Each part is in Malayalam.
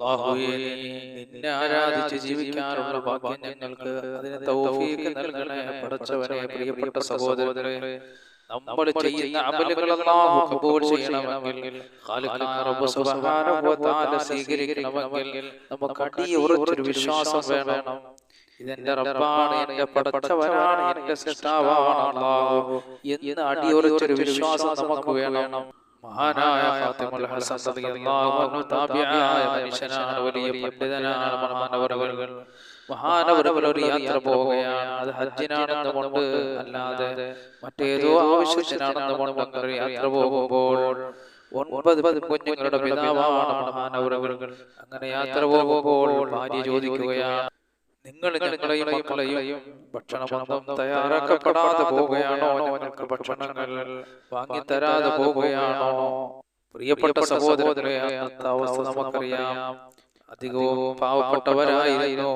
നിന്നെ ആരാധിച്ച് ജീവിക്കാനുള്ള ഭാഗ്യം ഞങ്ങൾക്ക് അതിന് തൗഫീഖ് നൽകണേ. പടച്ചവനെ പ്രിയപ്പെട്ട സഹോദരരെ നമ്മൾ ചെയ്യുന്ന അമലുകൾ അല്ലാഹു കബൂൽ ചെയ്യണമെങ്കിൽ ഖാലിഖായ റബ്ബ് സുബ്ഹാനഹു വ തആല സ്വീകരിക്കണമെങ്കിൽ നമുക്ക് അടിയുറച്ചൊരു വിശ്വാസം വേണം. ഇതെന്റെ റബ്ബാണ് എന്റെ പടച്ചവനാണ് എന്റെ സൃഷ്ടാവാണ് അല്ലാഹു. എന്ന് അടിയുറച്ചൊരു വിശ്വാസം നമുക്ക് വേണം. മഹാനായ ഫാത്തിമുൽ ഹസൻ റളിയല്ലാഹു അൻഹു താബിഈയായ മനുഷ്യനാണ് വലിയ പണ്ഡിതനാണ് മഹാനവരവർ മഹാനവരവർ ഒരു യാത്ര പോവുകയാണ്. അത് ഹജ്ജിനാണെന്ന് കൊണ്ട് അല്ലാതെ മറ്റേതോ ആവശ്യത്തിനാണെന്ന് കൊണ്ട് ഒരു യാത്ര പോകുമ്പോൾ ഒൻപത് കുഞ്ഞുങ്ങളുടെ പിതാവാണ് മഹാനവരവർ അങ്ങനെ യാത്ര പോകുമ്പോൾ ഭാര്യ ചോദിക്കുകയാണ് നിങ്ങൾ ഞങ്ങളെയും മക്കളെയും ഭക്ഷണമൊന്നും തയ്യാറാക്കപ്പെടാതെ പോവുകയാണോ ഞങ്ങൾക്ക് ഭക്ഷണങ്ങൾ വാങ്ങിത്തരാതെ പോവുകയാണോ പ്രിയപ്പെട്ട അന്നത്തെ അവസ്ഥ നമുക്കറിയാം. അധികവും പാവപ്പെട്ടവരായിരുന്നു.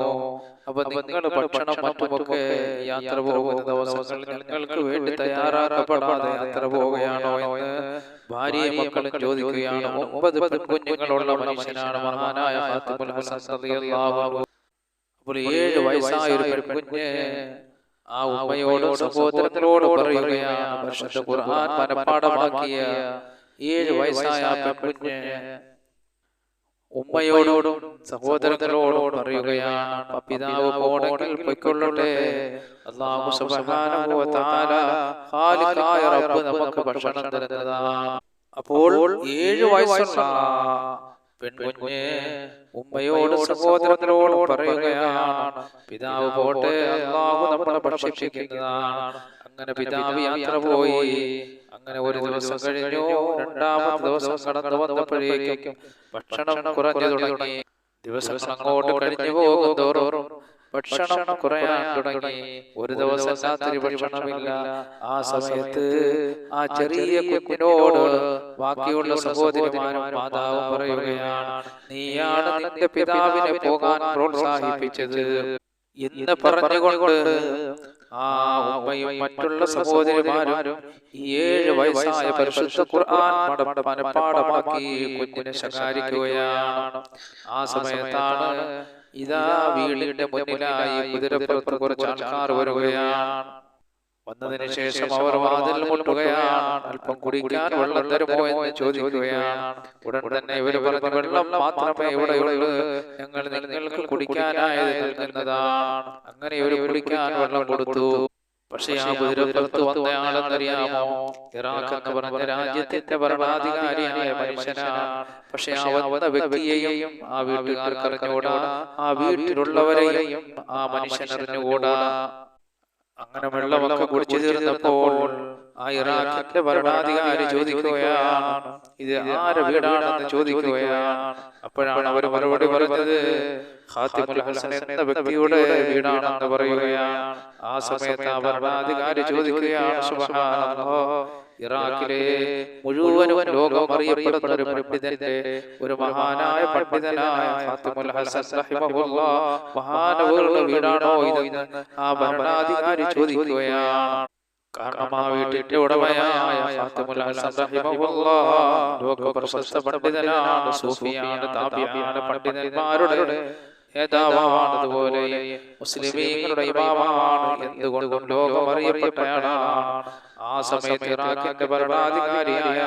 അപ്പൊ നിങ്ങൾ ഭക്ഷണം മറ്റുമൊക്കെ യാത്ര പോകുന്ന ദിവസങ്ങൾ ഞങ്ങൾക്ക് വേണ്ടി തയ്യാറാക്കപ്പെടാതെ യാത്ര പോവുകയാണോ എന്ന് ഭാര്യയെ മക്കളും ചോദിക്കുകയാണ്. ഒമ്പത് പെൺകുഞ്ഞുങ്ങളുള്ള മനുഷ്യനാണ് മഹാനായ ഫാത്തിമുൽ ഹസൻ റളിയല്ലാഹു അൻഹു അപ്പോൾ ഏഴ് വയസ്സായ ഒരു പെൺകുഞ്ഞ് ആ ഉമ്മയോട് സഹോദരങ്ങളോട് പറയുകയാണ്. പരിശുദ്ധ ഖുർആൻ മനഃപ്പാടമാക്കിയ ഏഴ് വയസ്സായ ആ പെൺകുഞ്ഞ് ഉമ്മയോടും സഹോദരങ്ങളോടും പറയുകയാണ്. പിതാവ് പോണെങ്കിൽ പൊയ്ക്കൊള്ളട്ടെ. അല്ലാഹു സുബ്ഹാനഹു വ തആല ഖാലിഖായ റബ്ബ് നമുക്ക് ഭക്ഷണം തരുന്നതാണ് അപ്പോൾ ഏഴ് വയസ്സുള്ള പെൺകുഞ്ഞ് ഉമ്മയോട് സഹോദരങ്ങളോട് പറയുകയാണ്. പിതാവ് പോട്ടെ അള്ളാഹു നമ്മളെ ഭക്ഷിക്കുന്നതാണ്. അങ്ങനെ പിതാവ് യാത്ര പോയി. അങ്ങനെ ഒരു ദിവസം കഴിഞ്ഞു. രണ്ടാമത്തെ ദിവസം കടന്നു വന്നപ്പോഴേക്കും ഭക്ഷണം കുറഞ്ഞു തുടങ്ങി. ദിവസം അങ്ങോട്ട് കഴിഞ്ഞു പോകുന്തോറും ഭക്ഷണം കുറയാൻ തുടങ്ങി. ഒരു ദിവസം രാത്രി ഭക്ഷണമില്ല. ആ സമയത്ത് ആ ചെറിയ കുഞ്ഞിനോട് ബാക്കിയുള്ള സഹോദരിമാരും മാതാവ് പറയുകയാണ് നീയാണ് നിന്റെ പിതാവിനെ പോകാൻ പ്രോത്സാഹിപ്പിച്ചത്. എന്ന് പറഞ്ഞുകൊണ്ട് ആ ഉമ്മയും മറ്റുള്ള സഹോദരിമാരും ഏഴ് വയസ്സായ പരിശുദ്ധ ഖുർആൻ മനപ്പാടമാക്കി കുഞ്ഞിനെ ശകാരിക്കുകയാണ്. ആ സമയത്താണ് ഇതാ വീടിന്റെ മുന്നിലായി കുതിരപ്പുറത്ത് കുറച്ച് ആൾക്കാർ വരുകയാണ്. വന്നതിന് ശേഷം അവർ വാതിൽ മുട്ടുകയാണ്. അല്പം കുടിക്കാൻ വെള്ളം തരുമോ എന്ന് ചോദിക്കുകയാണ്. ഉടൻ തന്നെ ഇവർ പറഞ്ഞു വെള്ളം മാത്രമേ ഇവിടെയുള്ളൂ. ഞങ്ങൾ നിങ്ങൾക്ക് കുടിക്കാനായത് നൽകുന്നതാണ്. അങ്ങനെ ഇവർ കുടിക്കാൻ വെള്ളം കൊടുത്തു. പക്ഷേ ആ കുതിരപ്പുറത്ത് വന്നയാളെന്നറിയാമോ ഇറാഖ് എന്ന് പറഞ്ഞ രാജ്യത്തിന്റെ ഭരണാധികാരിയായ മനുഷ്യനാണ്. പക്ഷെ ആ വന്ന വ്യക്തിയെയും ആ വീട്ടുകാർക്ക് അറിഞ്ഞുകൂടാ. ആ വീട്ടിലുള്ളവരെയും ആ മനുഷ്യൻ അറിഞ്ഞുകൂടാ. അങ്ങനെ വെള്ളമൊക്കെ കുടിച്ചു തീർന്നപ്പോൾ ആ ഇറാഖിന്റെ ഭരണാധികാരി ചോദിക്കുകയാണ്. ഇത് ആരെ വീടാണെന്ന് ചോദിക്കുകയാണ്. അപ്പോഴാണ് അവർ മറുപടി പറഞ്ഞത് ഖാത്തിമുൽ ഹസൻ എന്ന വ്യക്തിയുടെ വീടാണെന്ന് പറയുകയാണ്. ആ സമയത്ത് ആ ഭരണാധികാരി ചോദിക്കുകയാണ് സുബ്ഹാനല്ലാഹ് ഇറാഖിലെ മുഴുവനും ലോകം അറിയപ്പെടുന്ന ഒരു പണ്ഡിതന്റെ ഒരു മഹാനായ പണ്ഡിതനായ ഫാത്തിമുൽ ഹസൻ റഹിമഹുല്ലാ മഹാനവരുടെ വീടാണോ ഇതെന്ന് ആ ഭരണാധികാരി ചോദിക്കുകയാണ്. കാരണം ആ വീട്ടിന്റെ ഉടമയായ ലോക പ്രശസ്ത പണ്ഡിതനാണ് സൂഫിയാണ് താബിയാണ് പണ്ഡിതന്മാരുടെ നേതാവാണ് അതുപോലെ മുസ്ലിമീങ്ങളുടെ ഇമാമാണ് എന്തുകൊണ്ടും ലോകം അറിയപ്പെട്ടയാളാണ് ആ സമയത്ത് ഇറാഖിന്റെ ഭരണാധികാരിയായ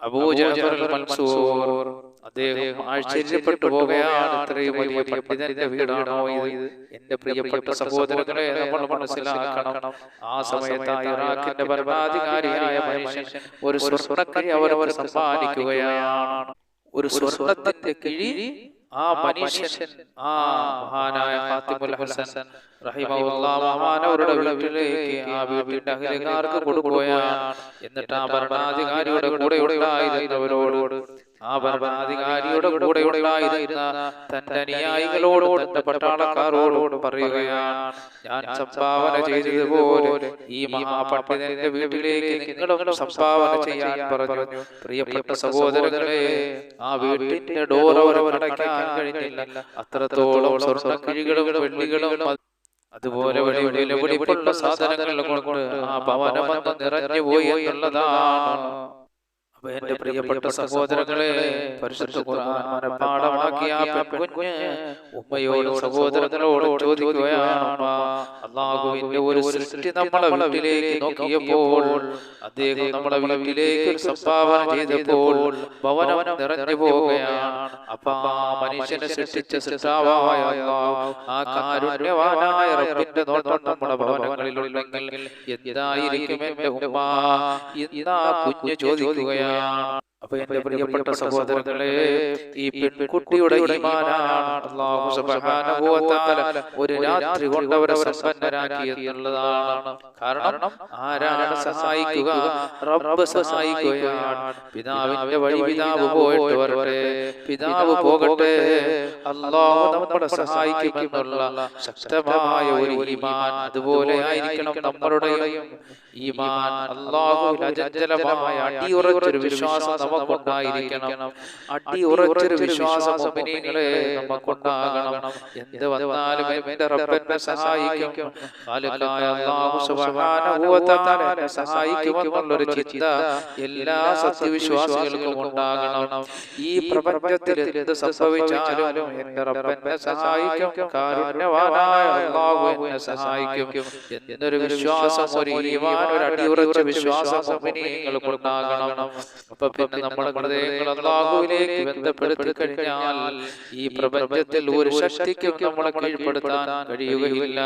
അബൂജഫർ മൻസൂർ അദ്ദേഹം ആശ്ചര്യപ്പെട്ടു പോവുകയാണ്. ഇത്രയും വലിയ പണ്ഡിതന്റെ വീടാണോ ഇത്? എന്റെ പ്രിയപ്പെട്ട സഹോദരങ്ങളെ നമ്മൾ മനസ്സിലാക്കണം. ആ സമയത്ത് ഇറാഖിന്റെ പരമാധികാരിയായ മനുഷ്യൻ ഒരു സ്വർണക്കിഴി അവരവർ സമ്മാനിക്കുകയാണ്. ഒരു സ്വർണത്തിന്റെ കിഴി ആ മനുഷ്യൻ ആ മഹാനായ ഫാത്തിമുൽ ഹസൻ മഹാനവരുടെ വീട്ടിലേക്ക് ആ വീട്ടിന്റെ അഹിലകാർക്ക് കൊടുക്കുകയാണ്. എന്നിട്ട് ആ ഭരണാധികാരിയുടെ കൂടെ ഉണ്ടായിരുന്നവരോട് ആ ഭരണാധികാരിയുടെ കൂടെ ഉണ്ടായിരുന്ന തന്റെ അനുയായികളോട് തന്റെ പട്ടാളക്കാരോട് പറയുകയാണ് ഞാൻ സംഭാവന ചെയ്തതുപോലെ ഈ മഹാപണ്ഡിതന്റെ വീട്ടിലേക്ക് നിങ്ങളും സംഭാവന ചെയ്യാൻ പറഞ്ഞു. പ്രിയപ്പെട്ട സഹോദരങ്ങളെ ആ വീട്ടിന്റെ ഡോർ അവർ അടയ്ക്കാൻ കഴിഞ്ഞില്ല. അത്രത്തോളം സ്വർണക്കിഴികളും വെള്ളികളും അതുപോലെ വലിയ വിലപിടിപ്പുള്ള സാധനങ്ങൾ കൊണ്ട് ആ ഭവനം വന്ന് നിറഞ്ഞു പോയി എന്നുള്ളതാണ്. അപ്പൊ എന്റെ പ്രിയപ്പെട്ട സഹോദരങ്ങളെ പരിശുദ്ധ ഖുർആൻ ഉണ്ടാക്കിയ ആ പെൺകുഞ്ഞ് ഉമ്മയോട് സഹോദരങ്ങളോട് ചോദിക്കുകയാണ്. അള്ളാഹുവിന്റെ ഒരു സൃഷ്ടി നമ്മളെ വീട്ടിലേക്ക് നോക്കിയപ്പോൾ അദ്ദേഹം നമ്മളെ വീട്ടിലേക്ക് സംഭാവന ചെയ്തപ്പോൾ ഭവനം നിറഞ്ഞു പോവുകയാണ്. അപ്പൊ ആ മനുഷ്യനെ സൃഷ്ടിച്ച സൃഷ്ടാവായ ആ കാരുണ്യവാനായ റബ്ബിന്റെ നോട്ടം നമ്മുടെ ഭവനങ്ങളിലുണ്ടെങ്കിൽ എന്തായിരിക്കും എന്റെ ഉമ്മ? ഇന്ന് ആ കുഞ്ഞ് ചോദിക്കുകയാണ്. അപ്പൊ എന്റെ പ്രിയപ്പെട്ട സഹോദരങ്ങളെ ഈ പെൺകുട്ടിയുടെ ഒരു രാത്രി കൊണ്ട് അവരെ സമ്പന്നരാക്കി എന്നുള്ളതാണ്. കാരണം ആരാണ് സഹായിക്കുക? റബ്ബ് സഹായിക്കുകയാണ്. പിതാവിന്റെ വഴി പിതാവ് പോയിട്ട് വരട്ടെ. പിതാവ് പോകട്ടെ. അല്ലാഹു നമ്മളെ സഹായിക്കുമെന്നുള്ള ശക്തമായ ഒരു ഈമാൻ അതുപോലെ ആയിരിക്കണം നമ്മളുടെയും. ഈമാൻ അചഞ്ചലമായ അടിയുറച്ചൊരു വിശ്വാസം നമുക്കുണ്ടായിരിക്കണം. അടിയുറച്ചൊരു വിശ്വാസം മുഅ്മിനീങ്ങളെ നമുക്കുണ്ടാകണം. എന്ത് വന്നാലും റബ്ബെന്നെ സഹായിക്കും. ഖാലിഖായ അല്ലാഹു സുബ്ഹാനഹു വ തആല എന്നെ സഹായിക്കുമെന്നുള്ളൊരു ചിന്ത എല്ലാ സത്യവിശ്വാസികൾക്കും ഉണ്ടാകണം. ഈ പ്രപഞ്ചത്തിൽ എന്ത് സംഭവിച്ചാലും റബ്ബെന്നെ സഹായിക്കും. കാരുണ്യവാനായ അല്ലാഹു എന്നെ സഹായിക്കും. എന്നൊരു വിശ്വാസം ഒരു ഈമാൻ ഒരു അടിയുറച്ച വിശ്വാസം ഉണ്ടാകണം. അപ്പൊ പിന്നെ നമ്മുടെ ഹൃദയങ്ങൾ അല്ലാഹുവിലേക്ക് ബന്ധപ്പെടുത്തി കഴിഞ്ഞാൽ ഈ പ്രപഞ്ചത്തിൽ ഒരു ശക്തിക്കും നമ്മളെ കീഴ്പ്പെടുത്താൻ കഴിയുകയില്ല.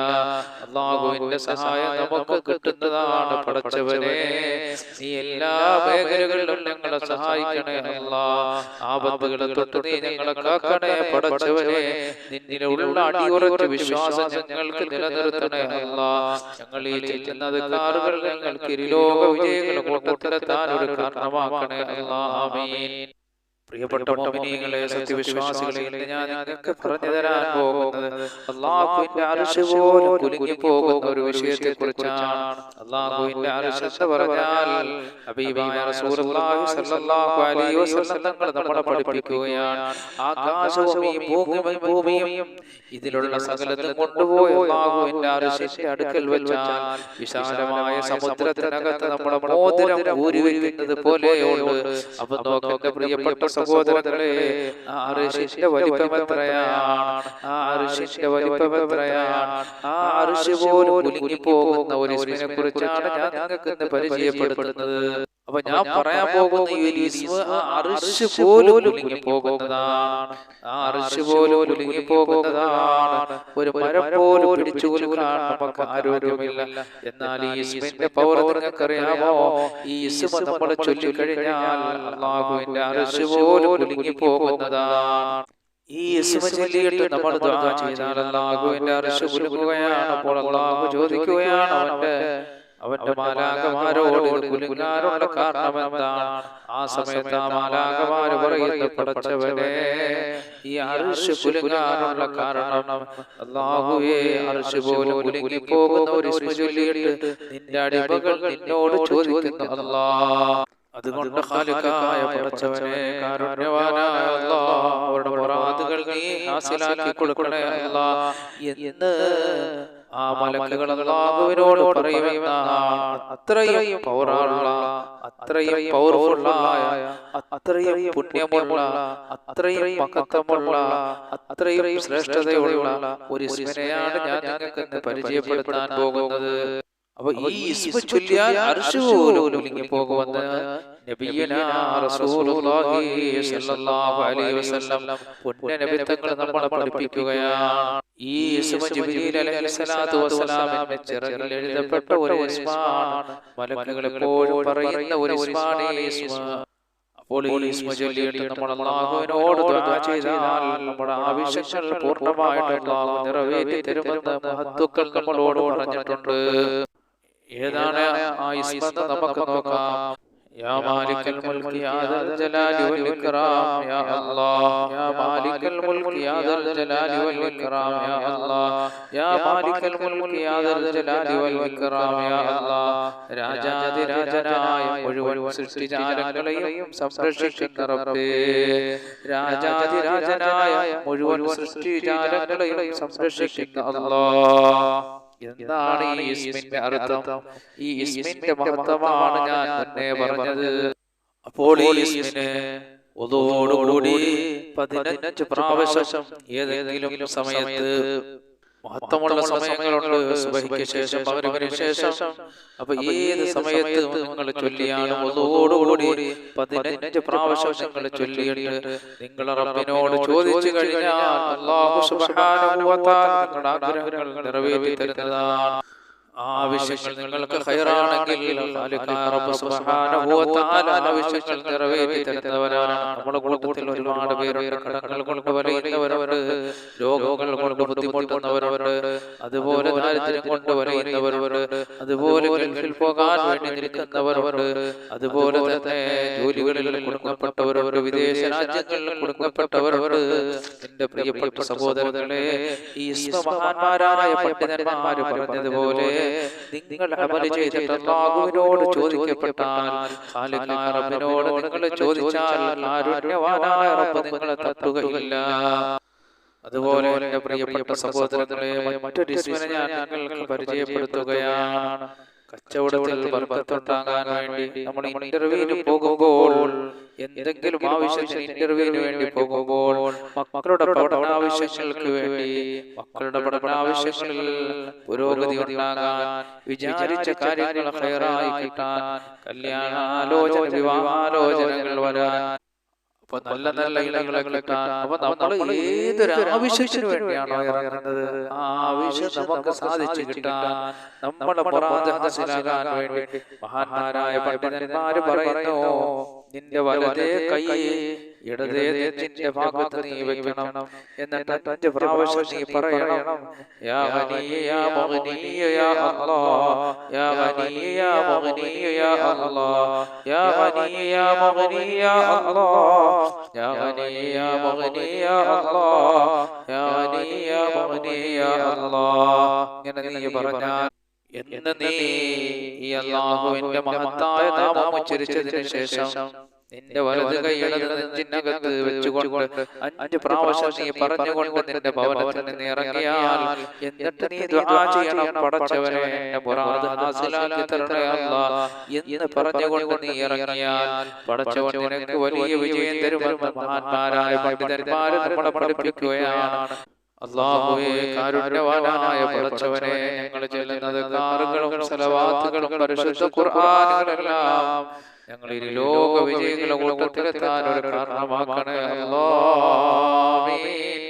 അള്ളാഹുവിന്റെ സഹായം നമുക്ക് കിട്ടുന്നതാണ് പടച്ചവനെ. നീ എല്ലാ മേഖലകളിലും ഞങ്ങളെ സഹായിക്കണേ അല്ലാ. ആപത്തുകളെ തൊട്ട് നീ ഞങ്ങളെ കാക്കണേ പടച്ചവനെ. നിന്നിലുള്ള അടിയുറച്ച വിശ്വാസം ഞങ്ങൾക്ക് നിലനിർത്തണേ അല്ലാ. ഞങ്ങൾ ഈ ചെയ്യുന്നത് കാറുകൾ ഞങ്ങൾക്ക് ഇരുലോക വിജയങ്ങൾ കൂട്ടത്തിലെത്താൻ ഒരു കാരണമാക്കണേ. ആമീൻ. പ്രിയപ്പെട്ട മോമിനികളെ സത്യവിശ്വാസികളെ ഞാൻ നിങ്ങൾക്ക് പറഞ്ഞു തരാൻ പോകുന്നത് അള്ളാഹുവിന്റെ അർശ് പോലും കുലുങ്ങി പോകുന്ന ഒരു വിഷയത്തെ കുറിച്ചാണ് അള്ളാഹുവിന്റെ അർശ് എന്ന് പറഞ്ഞാൽ ഹബീബായ റസൂലുള്ളാഹി സ്വല്ലല്ലാഹു അലൈഹി വസല്ലം തങ്ങൾ നമ്മളെ പഠിപ്പിക്കുകയാണ്. ആകാശവും ഈ ഭൂമിയും ഭൂമിയും ഇതിലുള്ള സകലതും കൊണ്ടുപോയി അള്ളാഹുവിന്റെ അടുക്കൽ വെച്ചാൽ വിശാലമായ സമുദ്രത്തിനകത്ത് നമ്മുടെ മോതിരം ഊരി പോലെയുണ്ട്. അപ്പൊ നോക്കൊക്കെ പ്രിയപ്പെട്ട സഹോദരങ്ങളെ ആ ഋഷിന്റെ വലിപ്പം എത്രയാണ് ആ അർശിന്റെ വലിപ്പം എത്രയാണ് ആ ഋഷി പോലും കുലുങ്ങി പോകുന്ന ഒരു ഇസ്മിനെ കുറിച്ചാണ് ഞാൻ നിങ്ങൾക്ക് ഇന്ന് പരിചയപ്പെടുത്തുന്നത്. അപ്പൊ ഞാൻ പറയാൻ പോകുന്ന ഈ ഒരു ഇസ്മ ആ അർശ് പോലും കുലുങ്ങി പോകുന്നതാണ് ആ അർശ് പോലും കുലുങ്ങി പോകുന്നതാണ് ഒരു മരം പോലും പിടിച്ചു കുലുക്കാൻ നമുക്ക് ആരോഗ്യമില്ല. എന്നാൽ ഈ ഇസ്മിന്റെ പവർ നിങ്ങൾക്കറിയാമോ? ഈ ഇസ്മ നമ്മൾ ചൊല്ലിക്കഴിഞ്ഞാൽ അള്ളാഹുവിന്റെ അർശ് പോലും കുലുങ്ങി പോകുന്നതാണ് ഈ ചൊല്ലിയിട്ട് നമ്മൾ ദുആ ചെയ്താൽ അള്ളാഹുവിന്റെ അർശ് കുലുങ്ങുകയാണ്. അപ്പോൾ അള്ളാഹു ചോദിക്കുകയാണ് അവന്റെ അവന്റെ മാലാകമാരോട് കുലുങ്ങാനുള്ള കാരണം എന്താണ് ആ സമയത്ത് ആ മാലാകമാര് പറയുന്ന പടച്ചവനെ ഈ അർശ് കുലുങ്ങാനുള്ള കാരണം അള്ളാഹുവേ പോലും കുലുങ്ങി പോകുന്ന ഒരു ചൊല്ലിയിട്ട് നിന്റെ അടിമകൾ നിന്നോട് ചോദിക്കുന്നു അല്ലാ അതുകൊണ്ട് ഖാലിഖായ പടച്ചവനെ കാരുണ്യവാനായ അല്ലാഹ് അവരുടെ മുറാദുകൾ നീ ഹാസിലാക്കി കൊടുക്കണേ അല്ലാഹ് എന്ന് ആ മലക്കുകൾ അള്ളാഹുവിനോട് പറയുമെന്നാണ്. അത്രയും പൗറുള്ള അത്രയും പവർഫുള്ളായ അത്രയും പുണ്യമുള്ള അത്രയും മഹത്വമുള്ള അത്രയും ശ്രേഷ്ഠതയുള്ള ഒരു ഇസ്മിനെയാണ് ഞാൻ നിങ്ങൾക്ക് പരിചയപ്പെടുത്താൻ പോകുന്നത്. അപ്പൊ ഈ ഇസ്മ ചൊല്ലിയാൽ അർശ് പോലും ഒലിങ്ങി പോകുമെന്ന് നബിയനാ റസൂലുള്ളാഹി സ്വല്ലല്ലാഹു അലൈഹി വസല്ലം. പുണ്യ നബിത്തങ്ങൾ നമ്മളെ പഠിപ്പിക്കുകയാണ്. ഈ ചിറകിൽ എഴുതപ്പെട്ട ഒരു മലക്കുകൾ എപ്പോഴും പറയുന്ന ഒരു അപ്പോൾ ഈ നമ്മൾ അള്ളാഹുവിനോട് ദുആ ചെയ്താൽ നമ്മുടെ ആവശ്യങ്ങൾ പൂർണമായിട്ട് അള്ളാഹു നിറവേറ്റി തരുമെന്ന് മഹത്തുക്കൾ നമ്മളോട് പറഞ്ഞിട്ടുണ്ട്. ഏതാണ് ആ ഇസ്മ എന്ന് നമുക്ക് നോക്കാം يا مالك الملك يا ذا الجلال والإكرام يا الله يا مالك الملك يا ذا الجلال والإكرام يا الله يا مالك الملك يا ذا الجلال والإكرام يا الله രാജാതിരാജനായ മുഴുവൻ സൃഷ്ടിജാലങ്ങളെയും സംരക്ഷിക്കുന്ന റബ്ബേ രാജാതിരാജനായ മുഴുവൻ സൃഷ്ടിജാലങ്ങളെയും സംരക്ഷിക്കുന്ന അല്ലാഹ് എന്താണ് ഈ ഇസ്മിന്റെ അർത്ഥം? ഈ ഇസ്മിന്റെ മഹത്വമാണ് ഞാൻ തന്നെ പറഞ്ഞത്. അപ്പോൾ ഈ ഇസ്മിന് ഒതോടുകൂടി പതിനഞ്ച് പ്രാവശ്യം ഏതെങ്കിലും സമയത്ത് മഹത്വമുള്ള സമയങ്ങളുണ്ട് സുബഹിക്ക് ശേഷം അവരവന് ശേഷം. അപ്പൊ ഏത് സമയത്ത് നിങ്ങൾ ചൊല്ലിയാണ് ഒന്നോടുകൂടി പതിനഞ്ച് പ്രാവശ്യം നിങ്ങൾ ചൊല്ലിയിട്ട് നിങ്ങൾ റബ്ബിനോട് ചോദിച്ചു കഴിഞ്ഞാൽ അല്ലാഹു സുബ്ഹാനഹു വ തആല നിങ്ങളുടെ ആഗ്രഹങ്ങൾ നിറവേറ്റി തരുന്നതാണ്. ആവശ്യങ്ങൾ നിങ്ങൾക്ക് ഹൈറാണെങ്കിൽ ആവശ്യങ്ങൾ നിറവേറ്റി തരുന്നവരാണ്. നമ്മുടെ ഒരുപാട് പേരുണ്ട് കടങ്ങൾ കൊണ്ട് വലയുന്നവരുണ്ട് രോഗങ്ങൾ കൊണ്ട് ബുദ്ധിമുട്ടുന്നവരുണ്ട്. അതുപോലെ ദാരിദ്ര്യം കൊണ്ട് വലയുന്നവരുണ്ട് അതുപോലെ ഗൾഫിൽ പോകാൻ വേണ്ടി അതുപോലെ തന്നെ ജോലികളിൽ വിദേശ രാജ്യങ്ങളിൽ കുടുങ്ങപ്പെട്ടവരുണ്ട് എന്റെ പ്രിയപ്പെട്ട സഹോദരങ്ങളെ ഈ മഹാന്മാരായ പണ്ഡിതന്മാര് പറഞ്ഞതുപോലെ നിങ്ങൾ ചെയ്തിട്ട് ചോദിക്കപ്പെട്ടാൽ റബ്ബിനോട് നിങ്ങൾ ചോദിച്ചാൽ കാരുണ്യവാനായ റബ്ബ് നിങ്ങളെ തട്ടുകയില്ല അതുപോലെ എന്റെ പ്രിയപ്പെട്ട സഹോദരങ്ങളെ മറ്റൊരു ഞാൻ നിങ്ങൾക്ക് പരിചയപ്പെടുത്തുകയാണ്. കച്ചവടത്തിൽ വേണ്ടി നമ്മൾ ഇന്റർവ്യൂവിന് പോകുമ്പോൾ എന്തെങ്കിലും ആവശ്യത്തിന് ഇന്റർവ്യൂവിന് വേണ്ടി പോകുമ്പോൾ മക്കളുടെ പഠന ആവശ്യങ്ങൾക്ക് വേണ്ടി മക്കളുടെ പഠന ആവശ്യങ്ങളിൽ പുരോഗതി ഉണ്ടാകാൻ വിചാരിച്ച കാര്യങ്ങൾ ഹയറായി കിട്ടാൻ കല്യാണാലോചന വിവാഹാലോചനകൾ വരാൻ അപ്പൊ നല്ല നല്ല ഇളകളെ അപ്പൊ നമ്മൾ ഏതൊരു ആവശ്യത്തിന് വേണ്ടിയാണോ ഇറങ്ങുന്നത്? ആ ആവശ്യം നമുക്ക് സാധിച്ചു കിട്ടാൻ നമ്മളെ ഹാസിലാകാൻ വേണ്ടി മഹാന്മാരായ പണ്ഡിതന്മാര് പറയുന്നു നിന്റെ വലതേ കൈ ഇടതേ നെഞ്ചിന്റെ ഭാഗത്ത് നീ വെക്കണം. എന്നിട്ട് അഞ്ച് പ്രാവശ്യം നീ പറയണം. യാ യാ യാ അല്ലാഹ് യാ യാ യാ അല്ലാഹ് യാ യാ യാ അല്ലാഹ് യാ യാ യാ അല്ലാഹ് യാ ഗനിയ യാ മുഗ്നിയ യാ അല്ലാഹ് ഇങ്ങനെ നീ പറഞ്ഞാൽ എന്ന് നീ ഈ അള്ളാഹുവിന്റെ മഹത്തായ നാമം ഉച്ചരിച്ചതിന് ശേഷം നിന്റെ വലത് കൈ ഇടത് നെഞ്ചിനകത്ത് വെച്ചുകൊണ്ട് അഞ്ച് പ്രാവശ്യം നീ പറഞ്ഞുകൊണ്ട് നിന്റെ ഭവനത്തിൽ നിന്ന് ഇറങ്ങിയാൽ എന്നിട്ട് നീ ദുആ ചെയ്യണം പടച്ചവനെ. മുറാദ് ഹാസിലാക്കി തരണേ അല്ലാ എന്ന് പറഞ്ഞുകൊണ്ട് നീ ഇറങ്ങിയാൽ പടച്ചവൻ നിനക്ക് വലിയ വിജയം തരുമെന്ന് മഹാന്മാരായ പണ്ഡിതന്മാര് നമ്മളെ പഠിപ്പിക്കുകയാണ്. അള്ളാഹുവേ കാരുണ്യവാനായ പടച്ചവനെ ഞങ്ങൾ ചെല്ലുന്നത് കാറുകളും സലവാത്തുകളും പരിശുദ്ധ ഖുർആാനുകളെല്ലാം ഞങ്ങൾ ഈ ലോക വിജയങ്ങളെ കൂട്ടത്തിലെത്താൻ ഒരു കാരണമാക്കണേ. അല്ലാമീൻ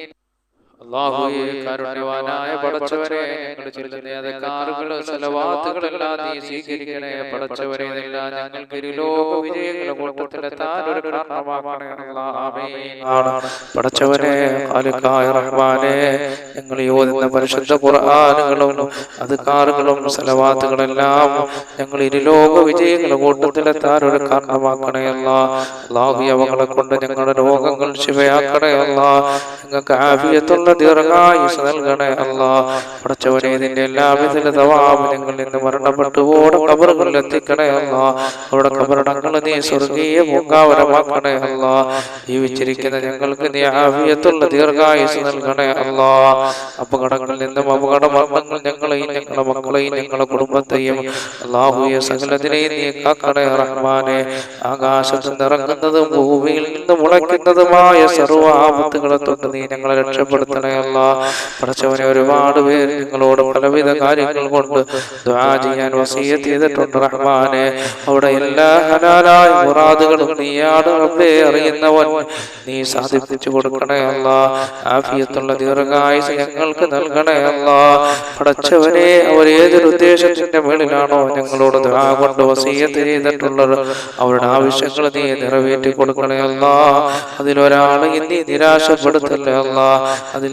കാരുണ്യവാനായ പടച്ചവരെ ഞങ്ങൾ ചെല്ലുന്ന കാറുകൾ സലവാത്തുകളെല്ലാം നീ സ്വീകരിക്കണേ പടച്ചവരെ എല്ലാം ഞങ്ങൾക്ക് ഒരു ലോക വിജയങ്ങളെ കൂട്ടത്തിലെത്താൻ ഒരു പടച്ചവനെ ഖാലിഖായ റഹ്മാനെ ഞങ്ങൾ യോതുന്ന പരിശുദ്ധ ഖുർആനുകളും അത് കാറുകളും സലവാത്തുകളെല്ലാം ഞങ്ങൾ ഇരുലോക വിജയങ്ങളെ കൂട്ടത്തിലെത്താൻ ഒരു കാരണമാക്കണേ അല്ല അള്ളാഹു അവകളെ കൊണ്ട് ഞങ്ങളുടെ രോഗങ്ങൾ ശിവയാക്കണയല്ല ഞങ്ങൾക്ക് ആഫിയത്തുള്ള ദീർഘായുസ് നൽകണേ അല്ല. പടച്ചവനെ ഇതിന്റെ എല്ലാവിധ തവാബ് നിന്ന് മരണപ്പെട്ടു ഓടെ കബറുകളിൽ എത്തിക്കണേ അല്ല. അവിടെ കബറടങ്ങൾ നീ സ്വർഗീയ പൂങ്കാവരമാക്കണേ അല്ല. ജീവിച്ചിരിക്കുന്ന ഞങ്ങൾക്ക് നീ ആവിയത്തുള്ള ദീർഘായുസ് നൽകണേ അല്ല. അപകടങ്ങളിൽ നിന്നും അപകട മരണങ്ങൾ ഞങ്ങളെയും ഞങ്ങളുടെ മക്കളെയും ഞങ്ങളുടെ കുടുംബത്തെയും അള്ളാഹുയെ സകലത്തിനെയും നീ കാക്കണേ റഹ്മാനെ. ആകാശത്ത് നിറങ്ങുന്നതും ഭൂമിയിൽ നിന്ന് മുളയ്ക്കുന്നതുമായ സർവ ആപത്തുകളെ തൊട്ട് നീ ഞങ്ങളെ രക്ഷപ്പെടുത്തണേ അല്ല പഠിച്ചവനെ ഒരുപാട് പേര് നിങ്ങളോട് പലവിധ കാര്യങ്ങൾ കൊണ്ട് ചെയ്യാൻ വസീയത്ത് ചെയ്തിട്ടുണ്ട് റഹ്മാനെ. അവിടെ എല്ലാ ഹലാലായ മുറാദുകളും നീയാണ് റബ്ബേ അറിയുന്നവൻ നീ സാധിപ്പിച്ചു കൊടുക്കണേ അല്ല. ആഫിയത്തുള്ള ദീർഘായുസ് ഞങ്ങൾക്ക് നൽകണേ അല്ല. പടച്ചവനെ അവർ ഏതൊരു ഉദ്ദേശത്തിന്റെ മേളിലാണോ ഞങ്ങളോട് കൊണ്ട് വസീയത്ത് ചെയ്തിട്ടുള്ളത് അവരുടെ ആവശ്യങ്ങൾ നീ നിറവേറ്റി കൊടുക്കണേ അല്ല. അതിലൊരാളെ ഇനി നിരാശപ്പെടുത്തല്ലേ അല്ല. അതിൽ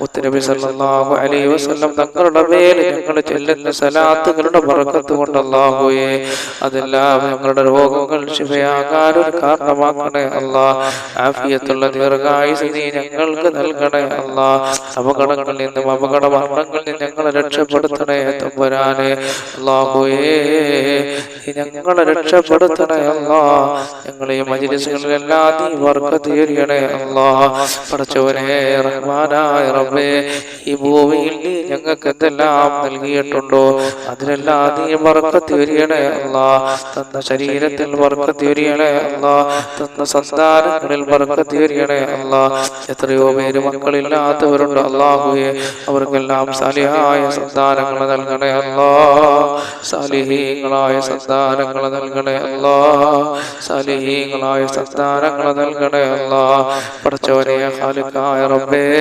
മുത്തനബി സല്ലല്ലാഹു അലൈഹി വസല്ലം തങ്ങളുടെ മേൽ സലാത്തുകളുടെ ബർക്കത്ത് അതെല്ലാം ഞങ്ങളുടെ രോഗങ്ങൾ കാരണമാക്കണേ ആഫിയത്തുള്ള നീ ഞങ്ങൾക്ക് നൽകണേ അപകടങ്ങളിൽ നിന്നും ഞങ്ങളെ രക്ഷപ്പെടുത്തണേ അല്ലാഹുവേ ഞങ്ങളെ രക്ഷപ്പെടുത്തണേ ഞങ്ങളെ മജ്ലിസുകളിലെല്ലാം നീ ബർക്കത്ത് ചെയ്യണേ അല്ലാ. പടച്ചവനെ റഹ്മാനായ റബ്ബേ ഈ ഭൂമിയിൽ നീ ഞങ്ങൾക്ക് എന്തെല്ലാം നൽകിയിട്ടുണ്ടോ? അതിലെല്ലാം നീ ബർക്കത്ത് വരികണേ അല്ല. തന്ന ശരീരത്തിൽ ബർക്കത്ത് വരികണേ അല്ല. തന്ന സന്താനങ്ങളിൽ ബർക്കത്ത് വരികണേ അല്ല. എത്രയോ പേര് മക്കളില്ലാത്തവരുണ്ട് അള്ളാഹുയെ അവർക്കെല്ലാം സാലിഹായ സന്താനങ്ങൾ നൽകണേ അല്ലാ. സാലിഹീങ്ങളായ സന്താനങ്ങൾ നൽകണേ അല്ലാ. സാലിഹീങ്ങളായ സന്താനങ്ങൾ നൽകണേ അല്ലാ. പഠിച്ചവരെ ഹാലുക്കായ റബ്ബേ.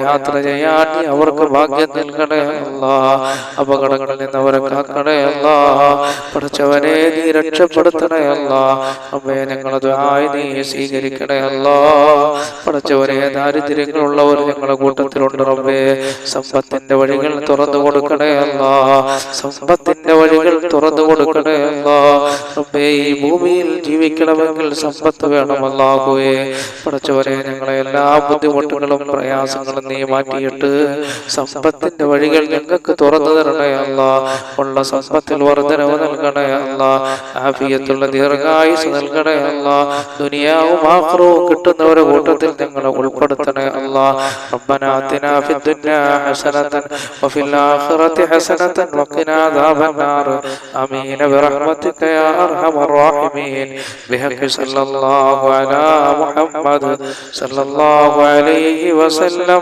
യാത്ര ചെയ്യാൻ അവർക്ക് ഭാഗ്യം നൽകണേ അല്ല. അപകടങ്ങളിൽ നിന്ന് അവരെ കാക്കണേ അല്ല. പഠിച്ചവനെ നീ രക്ഷപ്പെടുത്തണേ അല്ല. അമ്മേ ഞങ്ങളെ ദുആയി നീ സ്വീകരിക്കണേ പഠിച്ചവരെ പഠിച്ചവനെ ദാരിദ്ര്യങ്ങളുള്ളവർ ഞങ്ങളുടെ കൂട്ടത്തിലുണ്ട് റബ്ബേ. സമ്പത്തിന്റെ വഴികൾ തുറന്നു കൊടുക്കണേ അല്ല. സമ്പത്തിന്റെ വഴികൾ തുറന്നു കൊടുക്കണേ അല്ല. റബ്ബേ ഈ ഭൂമിയിൽ ജീവിക്കണമെങ്കിൽ സമ്പത്ത് വേണമല്ലാകുവേ പഠിച്ചവരെ ഞങ്ങളെ എല്ലാ ബുദ്ധിമുട്ടുകളും പ്രയാസങ്ങളും നീ മാറ്റിയിട്ട് സമ്പത്തിന്റെ വഴികൾ ഞങ്ങൾക്ക് തുറന്നു തരണേ അല്ല ഉള്ള സമ്പത്തിൽ വർധനവ് നൽകണേ അല്ല ആഫിയത്തുള്ള ദീർഘായുസ് നൽകണേ അല്ല ദുനിയാവും ആക്രവും കിട്ടുന്നവരുടെ കൂട്ടത്തിൽ ഞങ്ങളെ ഉൾപ്പെടുത്തണേ അല്ല ربنا آتنا في الدنيا حسنة وفي الآخرة حسنة وقنا عذاب النار آمين برحمتك يا أرحم الراحمين بحق صلى الله على محمد صلى الله عليه